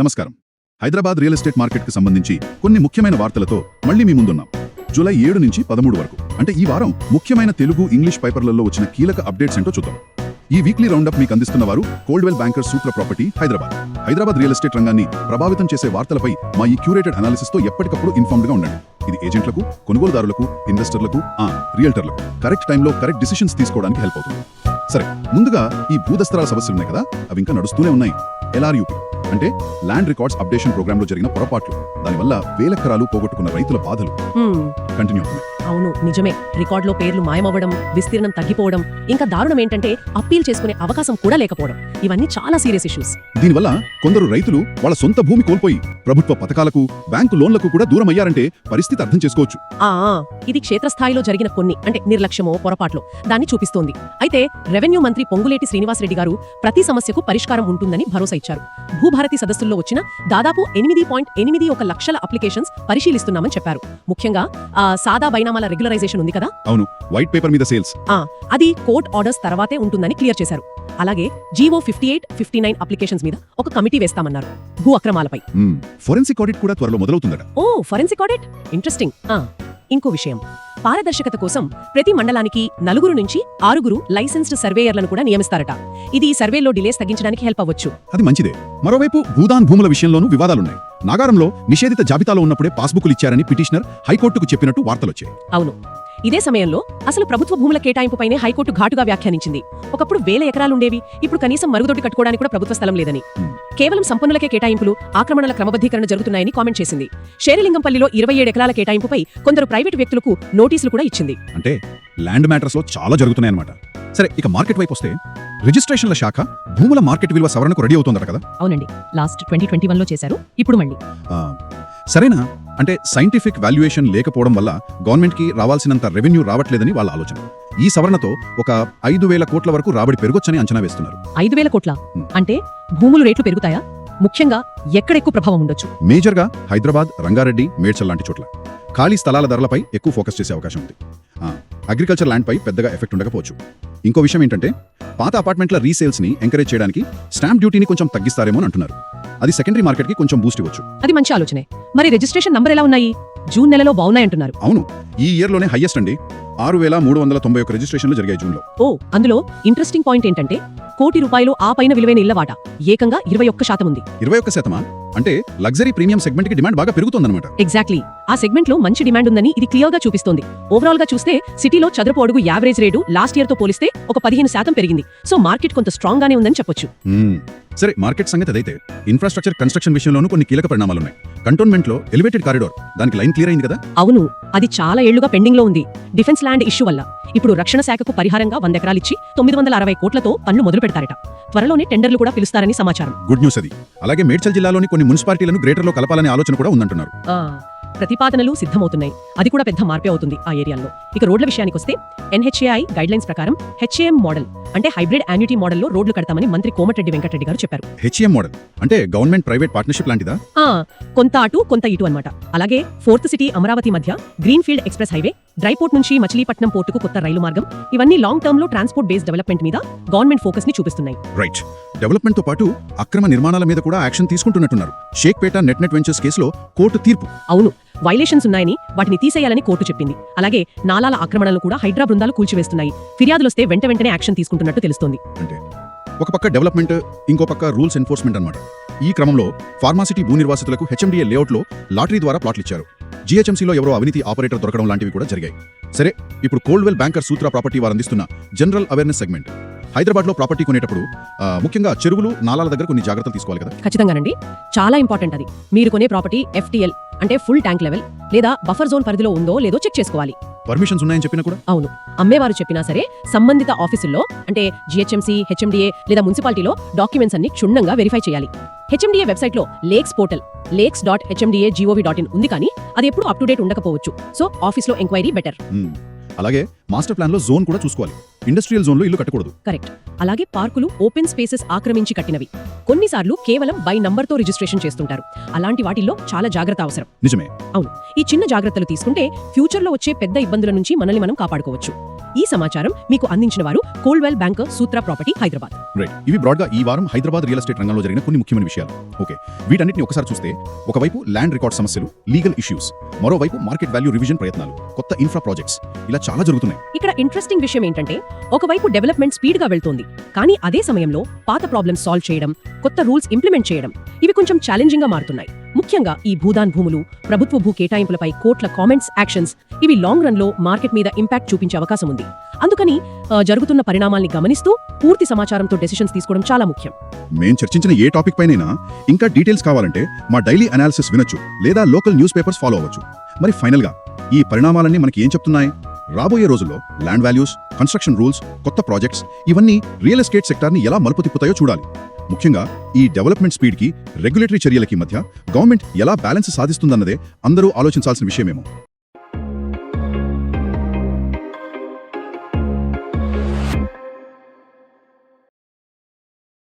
నమస్కారం. Hyderabad real estate మార్కెట్కి సంబంధించి కొన్ని ముఖ్యమైన వార్తలతో మళ్ళీ మీ ముందున్నాం. జూలై ఏడు నుంచి పదమూడు వరకు. అంటే ఈ వారం ముఖ్యమైన తెలుగు ఇంగ్లీష్ పేపర్లలో వచ్చిన కీలక అప్డేట్స్ ఏంటో చూద్దాం. ఈ వీక్లీ రౌండప్ మీకు అందిస్తున్న వారు Coldwell Banker Sutra property Hyderabad. Hyderabad real estate రంగాన్ని ప్రభావితం చేసే వార్తలపై మా ఈ క్యూరేటెడ్ అనాలిసిస్తో ఎప్పటికప్పుడు ఇన్ఫార్మ్డ్గా ఉండండి. ఇది ఏజెంట్లకు కొనుగోలుదారులకు ఇన్వెస్టర్లకు ఆ రియల్టర్లకు. కరెక్ట్ టైంలో కరెక్ట్ డిసిషన్స్ తీసుకోవడానికి హెల్ప్ అవుతుంది. సరే ముందుగా ఈ భూదస్త్రాల సమస్యలున్నాయి కదా? అవి ఇంకా నడుస్తూనే ఉన్నాయి. ఎల్ఆర్యూపీ అంటే ల్యాండ్ రికార్డ్స్ అప్డేషన్ ప్రోగ్రామ్లో జరిగిన పొరపాట్లు. దానివల్ల వేల ఎకరాలు పోగొట్టుకున్న రైతుల బాధలు. కంటిన్యూ అవుతున్నాయి అవును నిజమే. రికార్డులో పేర్లు మాయమవ్వడం విస్తీర్ణం తగ్గిపోవడం ఇంకా దారుణం ఏంటంటే అప్పీల్ చేసుకునే అవకాశం కూడా లేకపోవడం. ఇవన్నీ చాలా సీరియస్ ఇష్యూస్. దీనివల్ల కొందరు రైతులు వాళ్ళ సొంత భూమి కోల్పోయి ప్రభుత్వ పథకాలకు బ్యాంకు లోన్లకు కూడా దూరం అయ్యారంటే పరిస్థితి అర్థం చేసుకోవచ్చు. ఆ ఇది క్షేత్రస్థాయిలో జరిగిన కొన్ని అంటే నిర్లక్ష్యమో పొరపాట్లు దాన్ని చూపిస్తోంది. అయితే రెవెన్యూ మంత్రి పొంగులేటి శ్రీనివాసరెడ్డి గారు ప్రతి సమస్యకు పరిష్కారం ఉంటుందని భరోసా ఇచ్చారు. భూభారతి సదస్సుల్లో వచ్చిన దాదాపు ఎనిమిది పాయింట్ ఎనిమిది ఒక లక్షల అప్లికేషన్స్ పరిశీలిస్తున్నామని చెప్పారు. ముఖ్యంగా సాదా బైనామాల రెగ్యులరైజేషన్ ఉంది కదా? అవును. వైట్ పేపర్ మీద సేల్స్. ఆ అది కోర్ట్ ఆర్డర్స్ తర్వాతే ఉంటుందని క్లియర్ చేశారు. అలాగే GO fifty eight fifty nine applications మీద ఒక కమిటీ వేస్తామన్నారు. భూ అక్రమాలపై. ఫోరెన్సిక్ ఆడిట్ కూడా త్వరలో మొదలవుతుందట. ఓ ఫరెన్సిక్ ఆడిట్? ఇంట్రెస్టింగ్. ఆ, ఇంకో విషయం. పారదర్శకత కోసం ప్రతి మండలానికి నలుగురు నుంచి ఆరుగురు లైసెన్స్డ్ సర్వేయర్లను కూడా నియమిస్తారట. ఇది ఈ సర్వేలో డిలేస్ తగ్గించడానికి హెల్ప్ అవ్వచ్చు. అది మంచిదే. మరోవైపు భూదాన్ భూముల విషయంలోనూ వివాదాలున్నాయి. నాగారంలో నిషేధిత జాబితాలో ఉన్నప్పుడే పాస్బుక్లు ఇచ్చారని పిటిషనర్ హైకోర్టుకు చెప్పినట్టు వార్తలొచ్చాయి. అవును. ఇదే సమయంలో అసలు ప్రభుత్వ భూముల కేటాయింపుపైనే హైకోర్టు ఘాటుగా వ్యాఖ్యానించింది. ఒకప్పుడు వేల ఎకరాలుండేవి ఇప్పుడు కనీసం మరుగుదొడ్డి కట్టుకోవడానికి కూడా ప్రభుత్వ స్థలం లేదని. కేవలం సంపన్నులకే కేటాయింపులు ఆక్రమణల క్రమబద్ధీకరణ జరుగుతున్నాయని కామెంట్ చేసింది. షేరిలింగంపల్లిలో ఇరవై ఏడు ఎకరాల కేటాయింపుపై కొందరు ప్రైవేటు వ్యక్తులకు నోటీసులు కూడా ఇచ్చింది. అంటే ల్యాండ్ మ్యాటర్స్లో చాలా జరుగుతున్నాయన్నమాట. సరే ఇక మార్కెట్ వైపు వస్తే రిజిస్ట్రేషన్ల శాఖ భూముల మార్కెట్ విలువ సవరణకు రెడీ అవుతుందట కదా? అవునండి. లాస్ట్ ట్వంటీ ట్వంటీ వన్లో చేశారు. ఇప్పుడు మళ్ళీ. సరేనా? అంటే సైంటిఫిక్ వాల్యుయేషన్ లేకపోవడం వల్ల గవర్నమెంట్కి రావాల్సినంత రెవెన్యూ రావట్లేదని వాళ్ళ ఆలోచన. ఈ సవరణతో ఒక ఐదు వేల కోట్ల వరకు రాబడి పెరగొచ్చని అంచనా వేస్తున్నారు. ఐదు వేల కోట్ల. అంటే భూములు రేట్లు పెరుగుతాయా? ముఖ్యంగా ఎక్కడ ఎక్కువ ప్రభావం ఉండొచ్చు? మేజర్గా హైదరాబాద్ రంగారెడ్డి మేడ్చల్ లాంటి చోట్ల. ఖాళీ స్థలాల ధరలపై ఎక్కువ ఫోకస్ చేసే అవకాశం ఉంది. అగ్రికల్చర్ ల్యాండ్పై పెద్దగా ఎఫెక్ట్ ఉండకపోవచ్చు. ఇంకో విషయం ఏంటంటే పాత అపార్ట్మెంట్ల రీసేల్స్ని ఎంకరేజ్ చేయడానికి స్టాంప్ డ్యూటీని కొంచెం తగ్గిస్తారేమో అని అంటున్నారు. అది సెకండరీ మార్కెట్కి కొంచెం బూస్ట్ ఇవ్వచ్చు. అది మంచి ఆలోచనే. మరి రిజిస్ట్రేషన్ నంబర్ ఎలా ఉన్నాయి? జూన్ నెలలో బాగున్నాయంటున్నారు. అవును. ఈ ఇయర్లోనే హైయెస్ట్ అండి. ఆరు వేల మూడు వందల తొంభై ఒక్క రిజిస్ట్రేషన్లు జరిగాయి జూన్లో. ఓ అందులో ఇంట్రెస్టింగ్ పాయింట్ ఏంటంటే కోటి రూపాయలు ఆ పైన విలువైన ఇళ్ళ వాటా. ఏకంగా ఇరవై ఒక్క శాతం ఉంది ఇరవై ఒక్క శాతమా? అంటే లగ్జరీ ప్రీమియం సెగ్మెంట్కి డిమాండ్ బాగా పెరుగుతోందన్నమాట. ఎగ్జాక్ట్లీ. ఆ సెగ్మెంట్లో మంచి డిమాండ్ ఉందని ఇది క్లియర్గా చూపిస్తోంది. ఓవరాల్గా చూస్తే సిటీలో చదరపు అడుగు యావరేజ్ రేటు లాస్ట్ ఇయర్తో పోలిస్తే ఒక పదిహేను శాతం పెరిగింది. సో మార్కెట్ కొంత స్ట్రాంగ్ గానే ఉందని చెప్పొచ్చు. సరే మార్కెట్ సంగతి అదైతే ఇన్ఫ్రాస్ట్రక్చర్ కన్స్ట్రక్షన్ విషయంలోనూ కొన్ని కీలక పరిణామాలున్నాయి. కంటోన్మెంట్లో ఎలివేటెడ్ కారిడోర్ దానికి లైన్ క్లియర్ అయింది కదా? అవును అది చాలా ఏళ్ళుగా పెండింగ్లో ఉంది. డిఫెన్స్ ల్యాండ్ ఇష్యూ వల్ల. ఇప్పుడు రక్షణ శాఖకు పరిహారంగా వంద ఎకరాలిచ్చి తొమ్మిది వందల అరవై కోట్లతో పనులు మొదలు పెడతారట. త్వరలోనే టెండర్లు కూడా పిలుస్తారని సమాచారం. గుడ్ న్యూస్ అది. అలాగే మేడ్చల్ జిల్లాలోని కొన్ని మున్సిపాలిటీలను గ్రేటర్లో కలపాలనే ఆలోచన కూడా ఉందంటున్నారు. ప్రతిపాదనలు సిద్ధమవుతున్నాయి. అది కూడా పెద్ద మార్పే అవుతుంది ఆ ఏరియాలో. ఇక రోడ్ల విషయానికి వస్తే ఎన్హెచ్ఏఐ గైడ్ లైన్స్ ప్రకారం హెచ్ఏఎం మోడల్ అంటే హైబ్రిడ్ యాన్యుటీ మోడల్లో రోడ్లు కడతామని మంత్రి కోమటిరెడ్డి వెంకటరెడ్డి గారు చెప్పారు. హెచ్ఎం మోడల్ అంటే గవర్నమెంట్ ప్రైవేట్ పార్ట్నర్షిప్ లాంటిదా? కొంత అటు కొంత ఇటు అన్నమాట. అలాగే ఫోర్త్ సిటీ అమరావతి మధ్య green field express highway dry port నుంచి మచిలీపట్నం పోర్టుకు కొత్త రైలు మార్గం ఇవన్నీ లాంగ్ టర్మ్లో ట్రాన్స్పోర్ట్ బేస్డ్ డెవలప్మెంట్ మీద గవర్నమెంట్ ఫోకస్ని చూపిస్తున్నాయి. రైట్ డెవలప్మెంట్తో పాటు అక్రమ నిర్మాణాల మీద కూడా యాక్షన్ తీసుకుంటున్నట్టున్నారు. షేక్పేట నెట్ నెట్ వెంచర్స్ కేసులో కోర్టు తీర్పు. అవును వైలేషన్స్ ఉన్నాయని వాటిని తీసేయాలని కోర్టు చెప్పింది. అలాగే నాలాల ఆక్రమణలు కూడా హైడ్రా బృందాలు కూల్చివేస్తున్నాయి. ఫిర్యాదులొస్తే వెంట వెంటనే యాక్షన్ తీసుకుంటున్నట్టు తెలుస్తోంది. అంటే ఒక పక్క డెవలప్మెంట్ ఇంకో పక్క రూల్స్ ఎన్ఫోర్స్మెంట్ అన్నమాట. ఈ క్రమంలో ఫార్మాసిటీ భూ నిర్వాసితులకు హెచ్ఎండిఏ లేఅవుట్లో లాటరీ ద్వారా ప్లాట్లు ఇచ్చారు. జీహెచ్ఎంసీలో ఎవరో అవినీతి ఆపరేటర్ దొరకడం లాంటివి కూడా జరిగాయి. సరే ఇప్పుడు కోల్డ్వెల్ బ్యాంకర్ సూత్ర ప్రాపర్టీ వారు అందిస్తున్న జనరల్ అవేర్నెస్ సెగ్మెంట్. హైదరాబాద్లో ప్రాపర్టీ కొనేటప్పుడు ఆ, ముఖ్యంగా చెరువులు నాలాల దగ్గర కొన్ని జాగ్రత్తలు తీసుకోవాలి కదా? ఖచ్చితంగానండి. చాలా ఇంపార్టెంట్ అది. మీరు కొనే ప్రాపర్టీ ఎఫ్టీఎల్ అంటే ఫుల్ ట్యాంక్ లెవెల్ లేదా బఫర్ జోన్ పరిధిలో ఉందో లేదో చెక్ చేసుకోవాలి. పర్మిషన్స్ ఉన్నాయని చెప్పినా కూడా? అవును. అమ్మేవారు చెప్పినా సరే సంబంధిత ఆఫీసుల్లో అంటే జిహెచ్ఎంసీ హెచ్ఎండిఏ లేదా మున్సిపాలిటీలో డాక్యుమెంట్స్ అన్ని క్షుణ్ణంగా వెరిఫై చేయాలి. హెచ్ఎండిఏ వెబ్సైట్లో lakes portal lakes dot HMDA gov dot in ఉంది కానీ అది ఎప్పుడు అప్ టు డేట్ ఉండకపోవచ్చు. సో ఆఫీస్లో ఎంక్వైరీ బెటర్. అలాగే మాస్టర్ ప్లాన్లో జోన్ కూడా చూసుకోవాలి. ఇండస్ట్రియల్ జోన్లో ఇల్లు కట్టకూడదు. కరెక్ట్. అలాగే పార్కులు ఓపెన్ స్పేసెస్ ఆక్రమించి కట్టినవి. కొన్నిసార్లు కేవలం బై నంబర్తో రిజిస్ట్రేషన్ చేస్తుంటారు. అలాంటి వాటిల్లో చాలా జాగ్రత్త అవసరం. నిజమే. అవును. ఈ చిన్న జాగ్రత్తలు తీసుకుంటే ఫ్యూచర్లో వచ్చే పెద్ద ఇబ్బందుల నుంచి మనల్ని మనం కాపాడుకోవచ్చు. ఈ సమాచారం మీకు అందించిన వారు Coldwell Banker Sutra property Hyderabad. Right. ఇవి బ్రాడ్గా ఈ వారం హైదరాబాద్ రియల్ ఎస్టేట్ రంగంలో జరిగిన కొన్ని ముఖ్యమైన విషయాలు. ఓకే. వీటన్నిటిని ఒకసారి చూస్తే ఒకవైపు ల్యాండ్ రికార్డ్ సమస్యలు లీగల్ ఇష్యూస్ మరోవైపు మార్కెట్ వాల్యూ రివిజన్ ప్రయత్నాలు కొత్త ఇన్ఫ్రా ప్రాజెక్ట్స్ ఇలా చాలా జరుగుతున్నాయి. ఇక్కడ ఇంట్రెస్టింగ్ విషయం ఏంటంటే ఒకవైపు డెవలప్మెంట్ స్పీడ్గా వెళ్తోంది కానీ అదే సమయంలో పాత ప్రాబ్లమ్స్ సాల్వ్ చేయడం కొత్త రూల్స్ ఇంప్లిమెంట్ చేయడం ఇవి కొంచెం ఛాలెంజింగ్గా మారుతున్నాయి. ముఖ్యంగా ఈ భూదాన్ భూములు ప్రభుత్వ భూ కేటాయింపులపై కోర్టుల కామెంట్స్ యాక్షన్స్ ఇవి లాంగ్ రన్లో మార్కెట్ మీద ఇంపాక్ట్ చూపించే అవకాశం ఉంది. అందుకని జరుగుతున్న పరిణామాల్ని గమనిస్తూ పూర్తి సమాచారంతో డెసిషన్స్ తీసుకోవడం చాలా ముఖ్యం. మేం చర్చించిన ఏ టాపిక్ పైనైనా ఇంకా డీటెయిల్స్ కావాలంటే మా డైలీ అనాలిసిస్ వినొచ్చు లేదా లోకల్ న్యూస్ పేపర్స్ ఫాలో అవ్వచ్చు. మరి ఫైనల్గా ఈ పరిణామాలన్నీ మనకి ఏం చెప్తున్నాయి? రాబోయే రోజుల్లో ల్యాండ్ వాల్యూస్ కన్స్ట్రక్షన్ రూల్స్ కొత్త ప్రాజెక్ట్స్ ఇవన్నీ రియల్ ఎస్టేట్ సెక్టార్ని ఎలా మలుపు తిప్పుతాయో చూడాలి. ముఖ్యంగా ఈ డెవలప్మెంట్ స్పీడ్కి రెగ్యులేటరీ చర్యలకి మధ్య గవర్నమెంట్ ఎలా బ్యాలెన్స్ సాధిస్తుందన్నదే అందరూ ఆలోచించాల్సిన విషయమేమో.